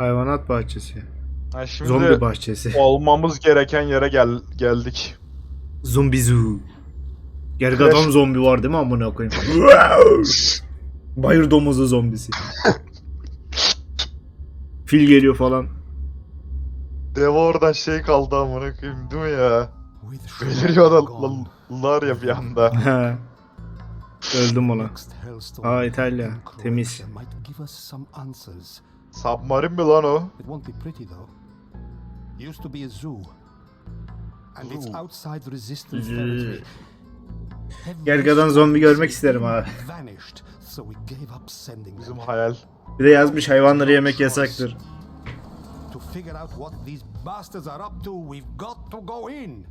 Hayvanat bahçesi. Ha şimdi Zombi bahçesi. olmamız gereken yere gel geldik. Zombi zoo. Gergadan Crash. zombi var değil mi amına koyayım? Bayır domuzu zombisi. Fil geliyor falan. Deva oradan şey kaldı amına koyayım değil mi ya? Beliriyorlar ya bir anda. Öldüm ona. Aa İtalya. Temiz. Submarin mi lan o? It won't be pretty though. Used to be a zoo. And it's outside resistance territory. Gergadan zombi görmek isterim abi. Vanished, so we gave up sending Bizim hayal. Bir de yazmış hayvanları yemek yasaktır. To figure out what these bastards are up to, we've got to go in.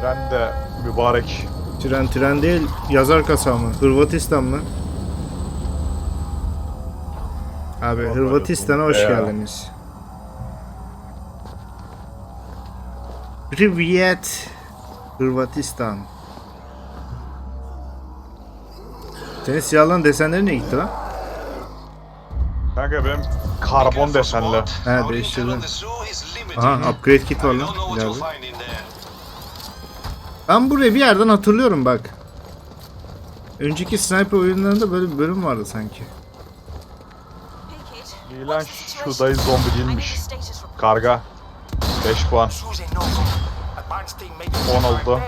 Tren de mübarek. Tren tren değil yazar kasa mı? Hırvatistan mı? Abi Hırvatistan'a hoş Ya. geldiniz. Privyet Hırvatistan. Senin siyahlan desenleri ne gitti lan? Kanka benim karbon desenli. He değiştirdin. Aha upgrade kit var lan. ileride. Ben burayı bir yerden hatırlıyorum bak. Önceki sniper oyunlarında böyle bir bölüm vardı sanki. İyi lan şu dayı zombi değilmiş. Karga. 5 puan. 10 oldu.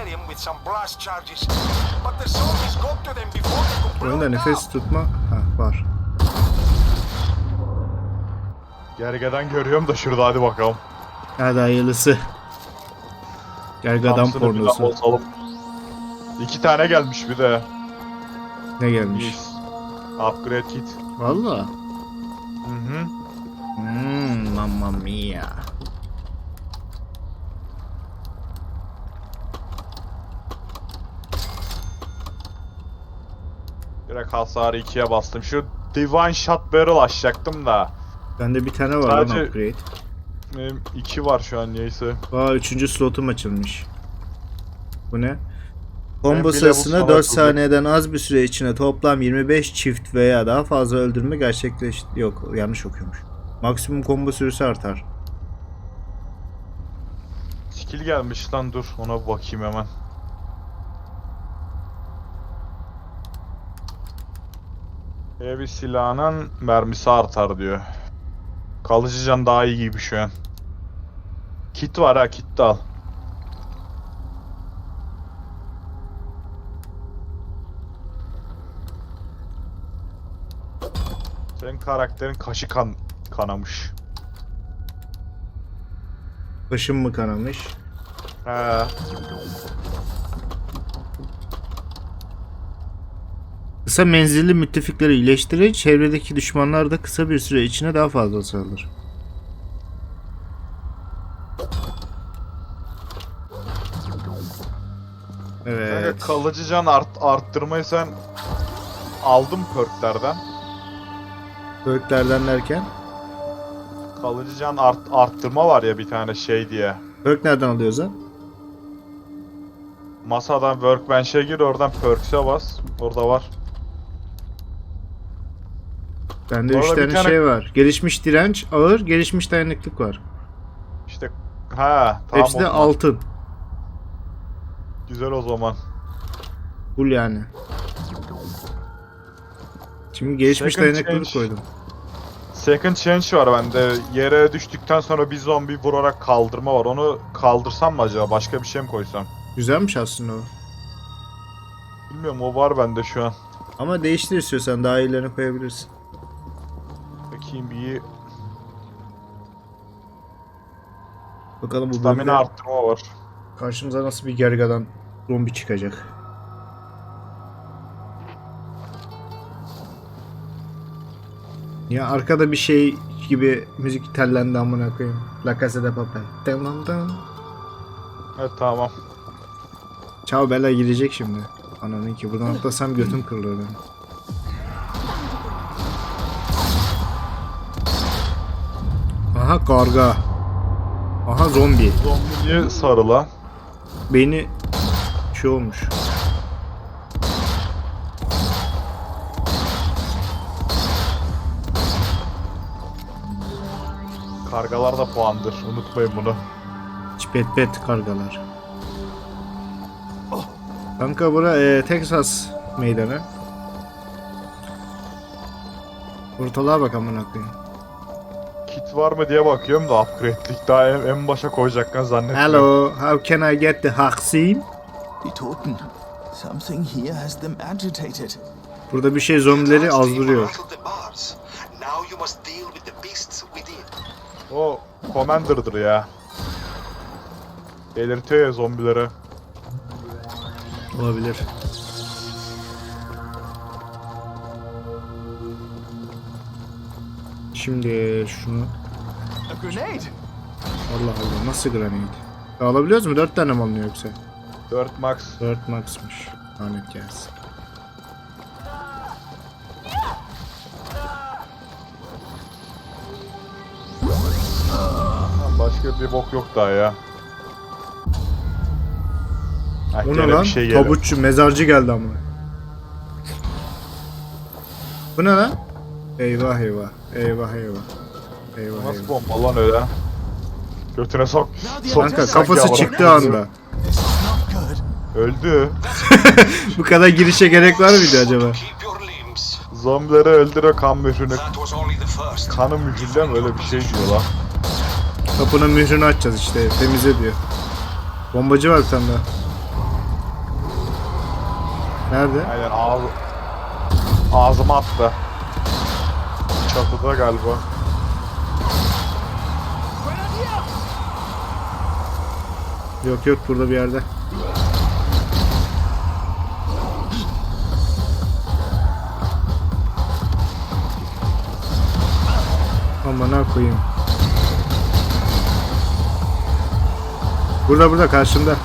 Oyunda nefes tutma ha, var. Gergeden görüyorum da şurada hadi bakalım. Hadi hayırlısı. Gergadan bir daha pornosu. bozalım. İki tane gelmiş bir de. Ne gelmiş? Yes. Upgrade kit. Valla. Hı hı. Hmm, mamma mia. Direkt hasarı ikiye bastım. Şu Divine Shot Barrel açacaktım da. Bende bir tane var lan Sadece- upgrade. Benim iki var şu an neyse. Aa üçüncü slotum açılmış. Bu ne? Combo sırasında sana 4 atıldı. saniyeden az bir süre içinde toplam 25 çift veya daha fazla öldürme gerçekleş... Yok yanlış okuyormuş. Maksimum combo süresi artar. Skill gelmiş lan dur ona bakayım hemen. Heavy silahının mermisi artar diyor. Kalıcı can daha iyi gibi şu an. Kit var ha kit de al. Senin karakterin kaşı kan kanamış. Başım mı kanamış? He. Kısa menzilli müttefikleri iyileştirir, çevredeki düşmanlar da kısa bir süre içinde daha fazla hasar alır. Evet. Kanka kalıcı can art, arttırmayı sen aldım perklerden. Perklerden derken? Kalıcı can art, arttırma var ya bir tane şey diye. Perk nereden alıyoruz lan? Masadan workbench'e gir oradan perks'e bas. Orada var. Bende Bu 3 arada bir tane, tane- şey var. Gelişmiş direnç, ağır, gelişmiş dayanıklık var. İşte ha tamam Hepsi de altın. Güzel o zaman. Full yani. Şimdi gelişmiş Second dayanıklılık change. koydum. Second change var bende. Yere düştükten sonra bir zombi vurarak kaldırma var. Onu kaldırsam mı acaba? Başka bir şey mi koysam? Güzelmiş aslında o. Bilmiyorum o var bende şu an. Ama değiştir istiyorsan daha iyilerini koyabilirsin. Bakayım bir Bakalım bu stamina bölümde arttırma var. karşımıza nasıl bir gergadan zombi çıkacak. Ya arkada bir şey gibi müzik tellendi amına koyayım. La Casa de Papel. Tamam tamam. Evet tamam. Çao Bella girecek şimdi. Ananın ki buradan atlasam götüm kırılır benim. Aha karga. Aha zombi. Zombiye sarılan. Beni şey olmuş. Kargalar da puandır. Unutmayın bunu. Çipet pet kargalar. Oh. Kanka bura e, Texas meydanı. Ortalığa bak amına. Kit var mı diye bakıyorum da upgrade'lik daha en, en başa koyacakken zannetmiyorum. Hello, how can I get the Haksim? Die Toten. Something here has them agitated. Burada bir şey zombileri azdırıyor. rattled the bars. Now you must deal with the beasts within. O Commander'dır ya. Belirtiyor ya zombileri. Olabilir. Şimdi şunu grenade! Allah Allah nasıl granit? Alabiliyoruz mu? 4 tane mi alınıyor yoksa? 4 max. 4 max'mış. Lanet gelsin. Lan Başka bir bok yok daha ya. Ha, Bu ne gene lan? bir şey geldi. Tabutçu, mezarcı geldi amına. Bu ne lan? Eyvah eyvah. Eyvah eyvah. Eyvah Nasıl eyvah. bomba lan öyle? Götüne sok. sok Kanka kafası havada. çıktığı anda. Öldü. Bu kadar girişe gerek var mıydı acaba? Zombileri öldürüyor kan mührünü. Kanı mühürle mi öyle bir şey diyor lan. Kapının mührünü açacağız işte. Temize diyor. Bombacı var bir tane daha. Nerede? Aynen ağzı... Ağzıma attı. Çatıda galiba. Yok yok burada bir yerde. Amına koyayım. Burada burada karşımda.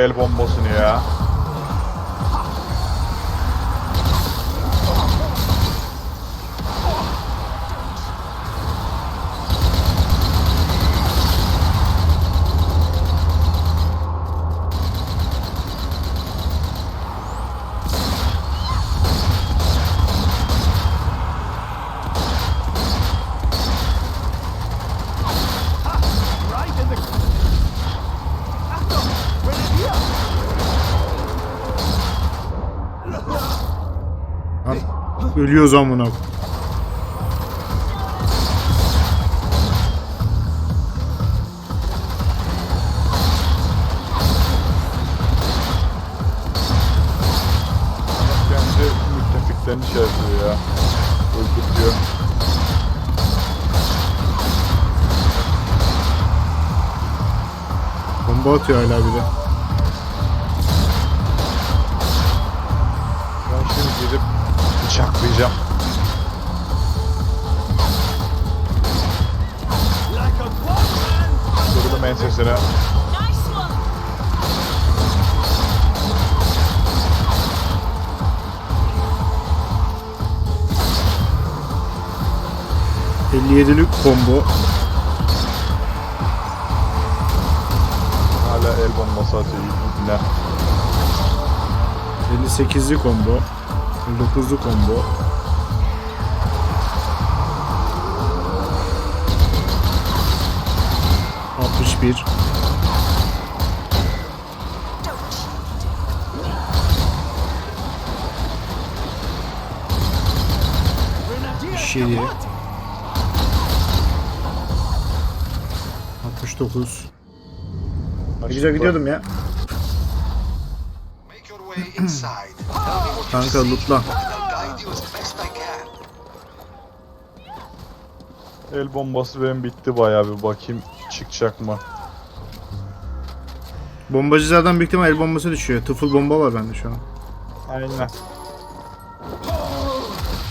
El bombasını ya. Ölüyoruz amına. Müttefiklerini şey yapıyor ya. Öldürtüyor. Bomba atıyor hala bir de. 57'lik combo. Hala el bombası atıyor. Ne? 58'li combo. 59'lu combo. Bir. Şeri. Kaputt! 69. Ne güzel gidiyordum ya. Kanka lootla. El bombası benim bitti bayağı bir bakayım çıkacak mı? Bombacılardan büyük ihtimal el bombası düşüyor. Tıfıl bomba var bende şu an. Aynen.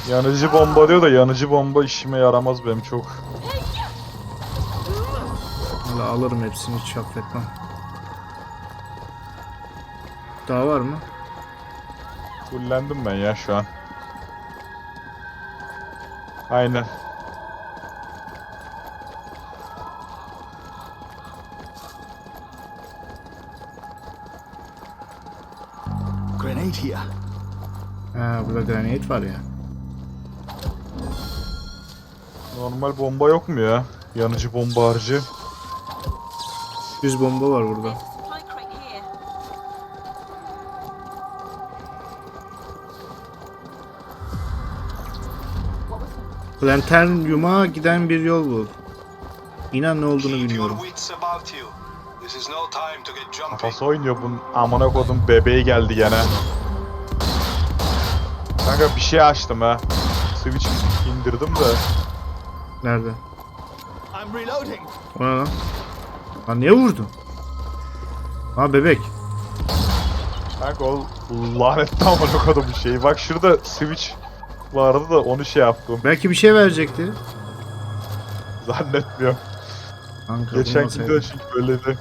Yanıcı bomba diyor da yanıcı bomba işime yaramaz benim çok. Valla alırım hepsini hiç affetmem. Daha var mı? Fullendim ben ya şu an. Aynen. Grenade here. Ha burada granit var ya. Normal bomba yok mu ya? Yanıcı bomba harcı. Düz bomba var burada. There's a supply crate here. What was Planetarium'a giden bir yol bul. İnan ne olduğunu bilmiyorum. Kafası oynuyor bunun amına kodum bebeği geldi gene. Kanka bir şey açtım ha. Switch indirdim de. Nerede? I'm reloading. O ne lan? Lan niye vurdun? Ha bebek. Kanka o lanetli amına kodum bir şey. Bak şurada switch vardı da onu şey yaptım. Belki bir şey verecekti. Zannetmiyorum. Kanka Geçen de çünkü böyleydi.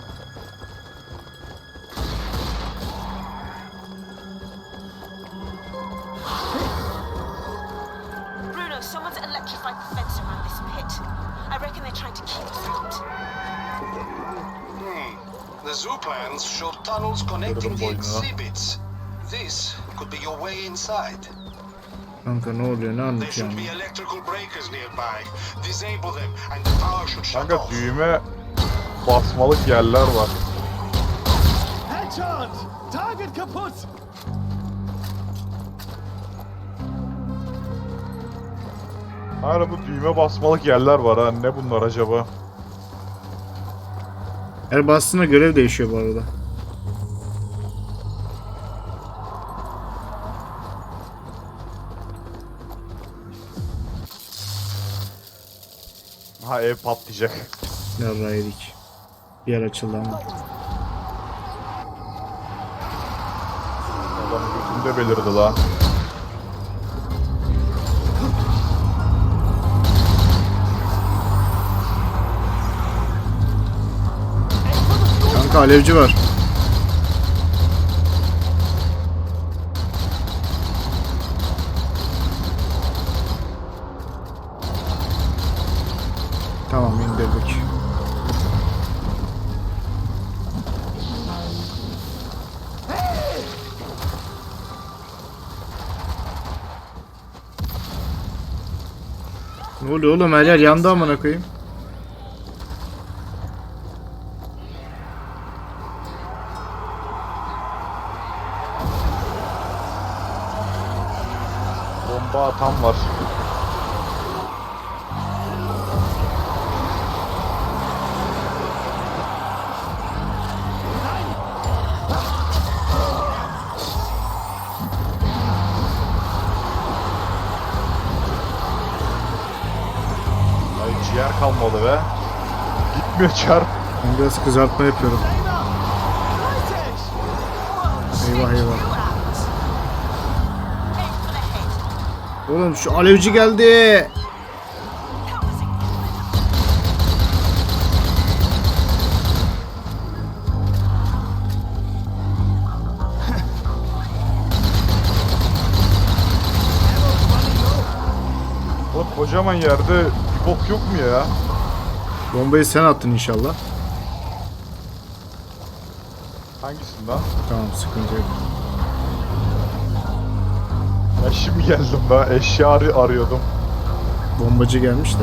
Plans show tunnels connecting the exhibits. This could be your way inside. Kanka ne oluyor ne There anlatıyorsun? should be electrical breakers nearby. Disable them and the power should shut Kanka düğme basmalık yerler var. Headshot! Target kaputt! Hala bu düğme basmalık yerler var ha. Ne bunlar acaba? Her bastığında görev değişiyor bu arada. Ha ev patlayacak. Yarrağı yedik. Bir yer açıldı ama. Adam gözümde belirdi la. Alevci var. Tamam indirdik. Ne oluyor oğlum her yer yandı amına koyayım. Kalmadı be. Gitmiyor çarp. Ben biraz kızartma yapıyorum. Eyvah eyvah. Oğlum şu alevci geldi. Kocaman yerde bir bok yok mu ya? Bombayı sen attın inşallah. Hangisinden? Tamam sıkıntı yok. Ben şimdi geldim ben eşya arı- arıyordum. Bombacı gelmiş de.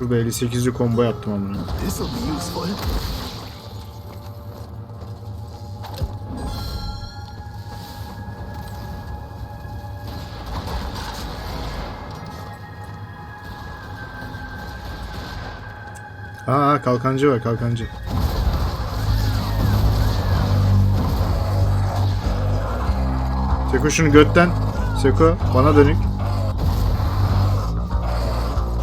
Burada 58'li combo yaptım amına. Kalkancı var kalkancı. Seko şunu götten. Seko bana dönük.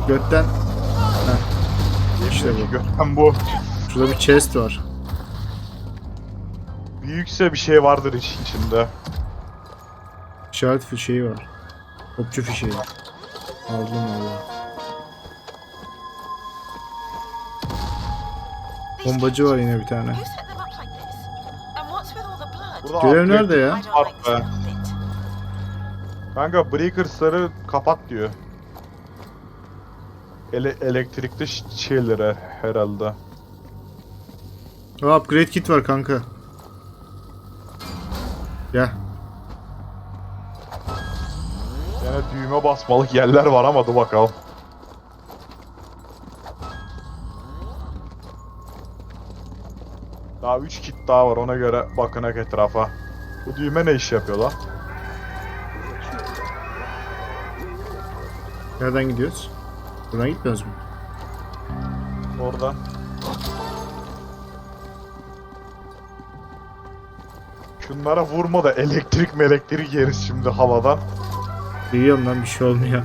Götten. Heh. İşte bu. Gökhan bu. Şurada bir chest var. Büyükse bir şey vardır iç içinde. İşaret fişeği var. Topçu fişeği. Aldım valla. Bombacı var yine bir tane. Burada Görev upgrade nerede ya? This be. Kanka breakers'ları kapat diyor. Ele elektrikli ş- şeylere herhalde. Aa, upgrade kit var kanka. Gel. Yine düğme basmalık yerler var ama dur bakalım. 3 kit daha var ona göre bakınak etrafa. Bu düğme ne iş yapıyor lan? Nereden gidiyoruz? Buradan gitmiyoruz mu? Oradan. Şunlara vurma da elektrik melektrik yeriz şimdi havadan. Duyuyorum lan bir şey olmuyor.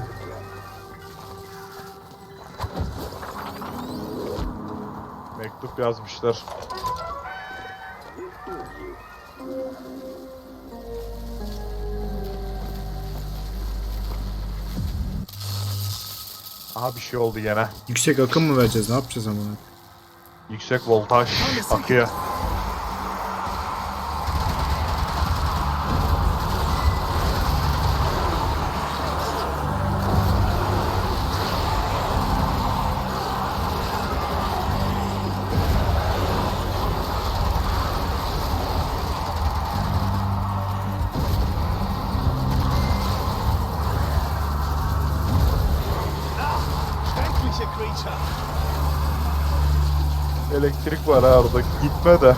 Mektup yazmışlar. Aha bir şey oldu gene. Yüksek akım mı vereceğiz? Ne yapacağız ama? Yüksek voltaj akıyor. Elektrik var ha orada. Gitme de.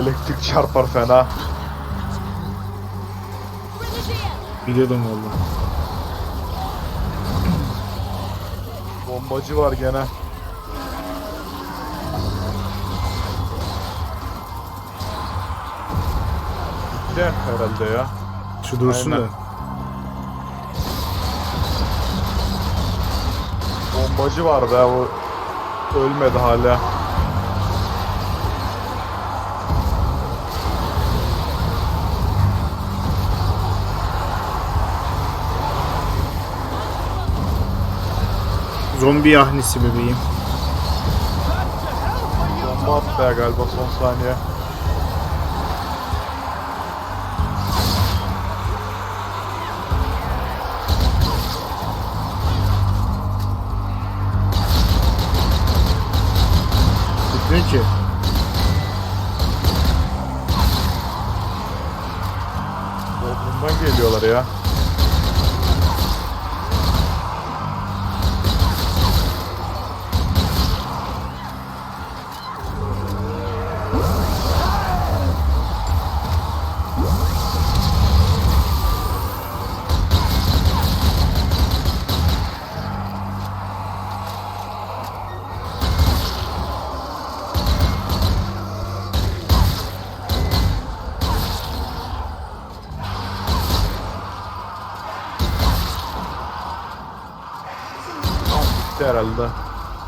Elektrik çarpar fena. Biliyordum valla. Bombacı var gene. Gitti herhalde ya. Şu dursun Aynen. da. Bombacı vardı ha o ölmedi hala. Zombi yahnisi bebeğim. Bomba attı ya galiba son saniye. you.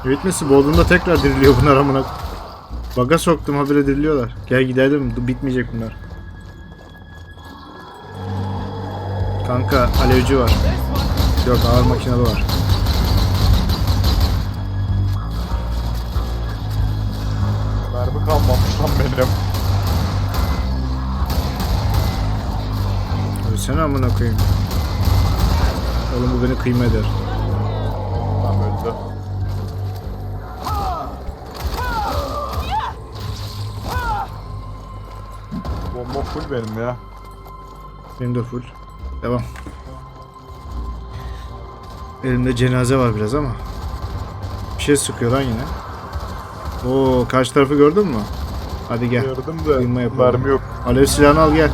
Bitmesi Bodrum'da tekrar diriliyor bunlar amına. Baga soktum habire diriliyorlar. Gel gidelim bitmeyecek bunlar. Kanka alevci var. Yok ağır makinalı var. Mermi kalmamış lan benim. Ölsene amına koyayım. Oğlum bu beni kıyma eder. Full benim ya. Benim de full. Devam. Elimde cenaze var biraz ama. Bir şey sıkıyor lan yine. Oo karşı tarafı gördün mü? Hadi gel. Gördüm Kıyma de yapalım. mermi yok. Alev silahını al gel.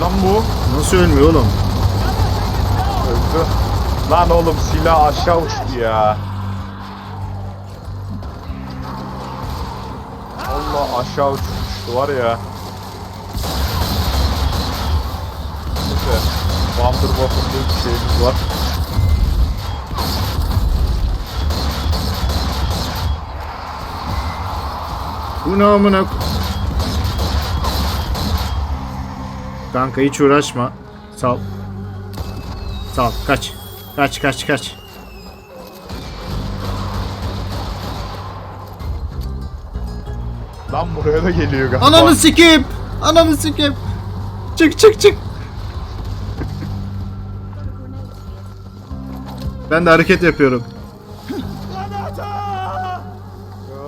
lan bu? Nasıl ölmüyor oğlum? Öldü. Lan oğlum silah aşağı uçtu ya. Allah aşağı uçtu var ya. Neyse. Wonderboff'un bir şeyimiz var. Bu ne amına Kanka hiç uğraşma. Sal. Sal. Kaç. Kaç kaç kaç. Lan buraya da geliyor galiba. Ananı sikeyim. Ananı sikeyim. Çık çık çık. Ben de hareket yapıyorum.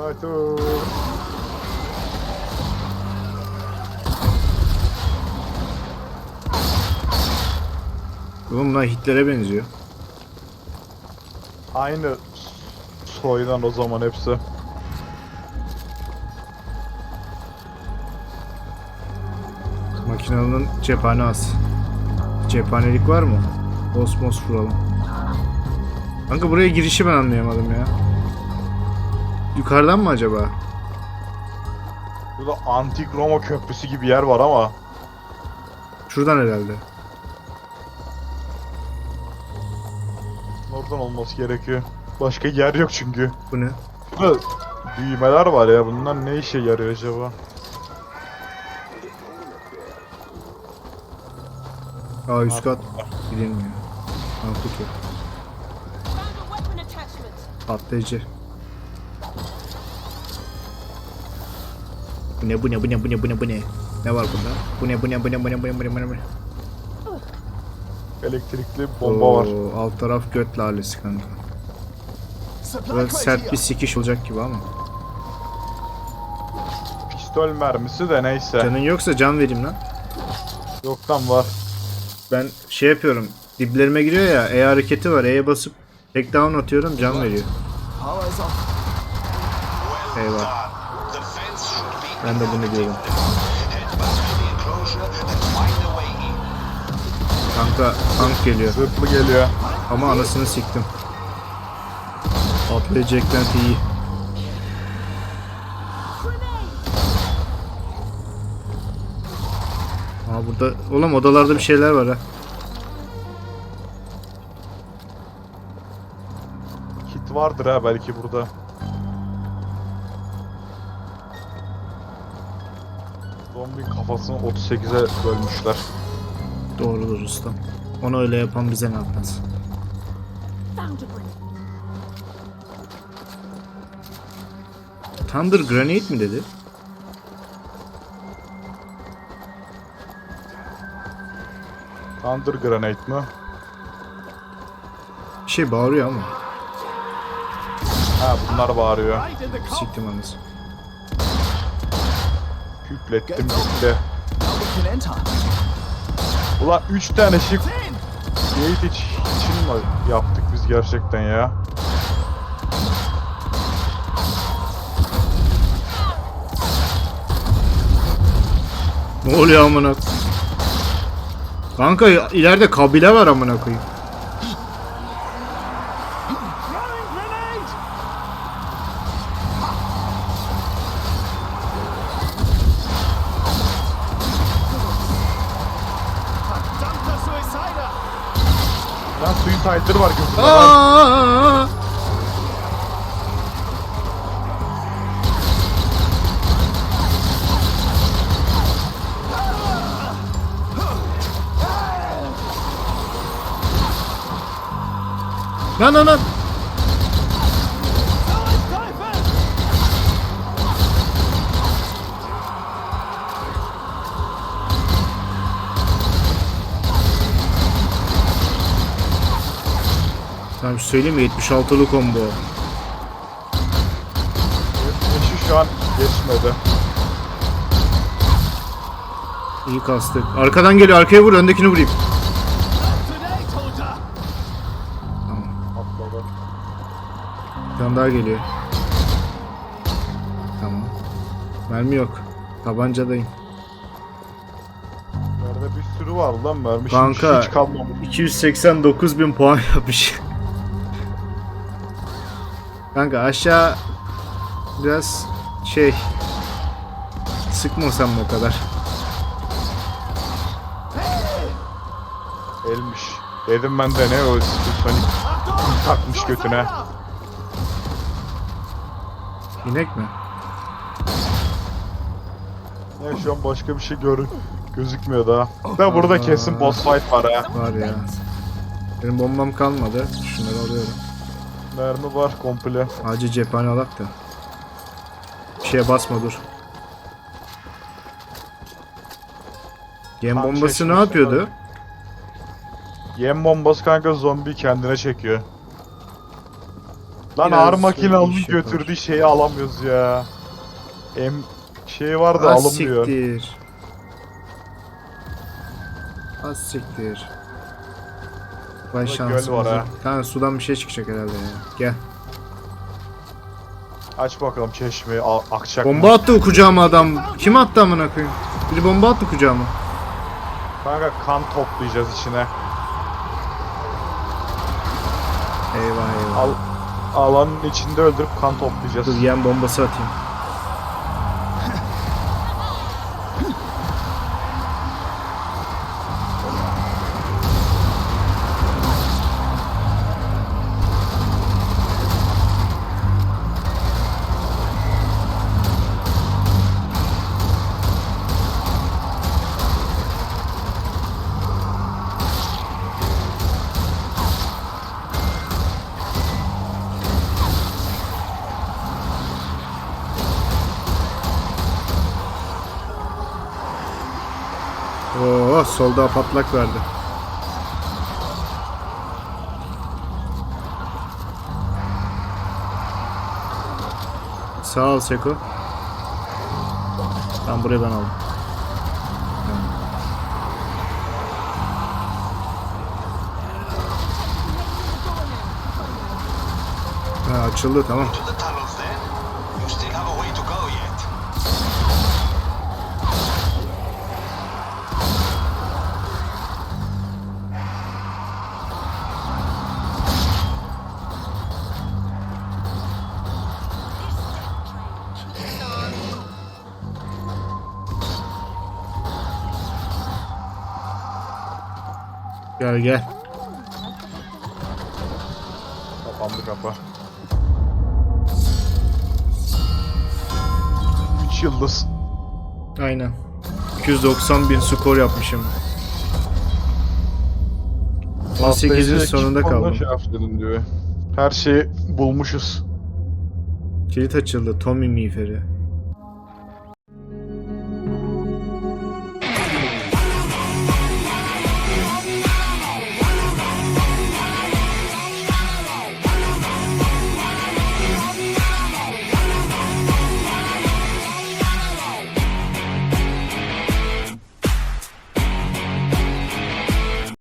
Evet, o. Oğlum lan Hitler'e benziyor. Aynı soydan o zaman hepsi. Makinanın cephane az. Cephanelik var mı? Osmos vuralım. Kanka buraya girişi ben anlayamadım ya. Yukarıdan mı acaba? Burada antik Roma köprüsü gibi yer var ama Şuradan herhalde. Oradan olması gerekiyor. Başka yer yok çünkü. Bu ne? Burada düğmeler var ya bunlar ne işe yarıyor acaba? Aa üst kat. Gidilmiyor. Ha kutu. Found a weapon attachment. Patlayıcı. Bu ne bu ne bu ne bu ne bu ne bu ne? Ne var bunda? Bu ne bu ne bu ne bu ne bu ne bu ne bu ne? Elektrikli bomba var. Oo, Alt taraf göt lalesi kanka. Crate sert bir sikiş olacak gibi ama. Pistol mermisi de neyse. Canın yoksa can vereyim lan. Yoktan var. Ben şey yapıyorum. Diplerime giriyor ya. E hareketi var. E'ye basıp tek down atıyorum can veriyor. Eyvah. Ben de bunu diyorum. Kanka tank geliyor. Zırhlı geliyor. Ama anasını siktim. Patlayacak iyi. Aa burada oğlum odalarda bir şeyler var ha. Kit vardır ha belki burada. Zombi kafasını 38'e bölmüşler. Ustam. Onu öyle yapan bize ne yapmaz. Thunder Grenade mi dedi? Thunder Grenade mi? Bir şey bağırıyor ama. Ha bunlar bağırıyor. Siktim anasını. Hüplettim gitti. Ulan 3 tane shift gate iç, için mi yaptık biz gerçekten ya? Ne oluyor amına? Kanka ileride kabile var amına koyayım. Lan lan lan. Tamam söyleyeyim mi 76'lı combo. Eşi şu an geçmedi. İyi kastık. Arkadan geliyor arkaya vur öndekini vurayım. Daha geliyor. Tamam. Mermi yok. Tabancadayım. Nerede bir sürü var lan mermi. Kanka. Hiç kalmamış. 289 bin puan yapmış. Kanka aşağı biraz şey sıkmasam mı o kadar? Elmiş. Dedim ben de ne o Sonic takmış götüne. İnek mi? Ya şu an başka bir şey gör gözükmüyor daha. Da burada kesin boss fight var ha. Var ya. Benim bombam kalmadı. Şunları alıyorum. Mermi var komple. Acil cephane alak da. Bir şeye basma dur. Yem Tam bombası ne yapıyordu? Yem bombası kanka zombi kendine çekiyor. Lan Biraz ağır makinalının iş yapar. götürdüğü şeyi alamıyoruz ya. Em şey var da Az alınmıyor. siktir. Az siktir. Vay Burada göl şansımıza. var ha. Kanka sudan bir şey çıkacak herhalde ya. Gel. Aç bakalım çeşmeyi a- akacak mı? Bomba attı kucağıma adam. Kim attı amına koyayım? Biri bomba attı kucağıma. Kanka kan toplayacağız içine. Eyvah eyvah. Al alanın içinde öldürüp kan toplayacağız. Dur yem bombası atayım. Oo solda patlak verdi. Sağ ol Seko. Tamam burayı ben aldım. Ha, açıldı tamam. Gel gel. Kapandı kapı. 3 yıldız. Aynen. 290 bin skor yapmışım. 18'in Patlayıcı sonunda kaldım. Şey yaptın diyor. Her şeyi bulmuşuz. Kilit açıldı. Tommy miğferi.